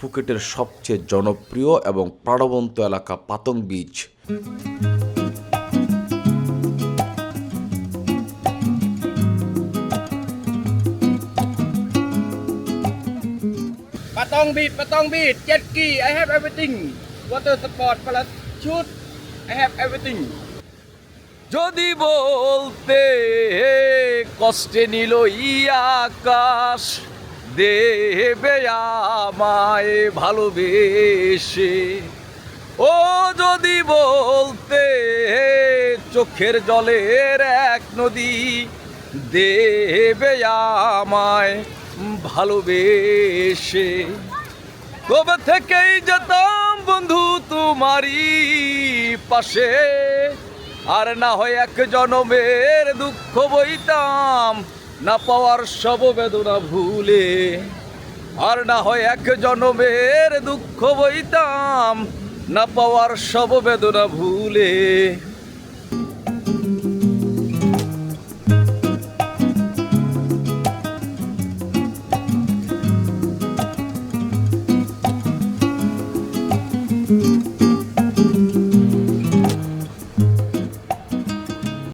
ফুকেটের সবচেয়ে জনপ্রিয় এবং প্রাণবন্ত এলাকা Patong beach Patong beach Patong beach jet ski I have everything water support plus shoot I have everything যদি বলতে কষ্টে নিল ই আকাশ দেবে আমায় ভালোবেসে। ও যদি বলতে চোখের জলের এক নদী, দেবে আমায় ভালোবেসে। কবে থেকেই যেতাম বন্ধু তোমারই পাশে, আর না হয় এক জনমের দুঃখ বইতাম না পাওয়ার সব বেদনা ভুলে, আর না হয় এক জনমের দুঃখ বইতাম, না পাওয়ার সব বেদনা ভুলে।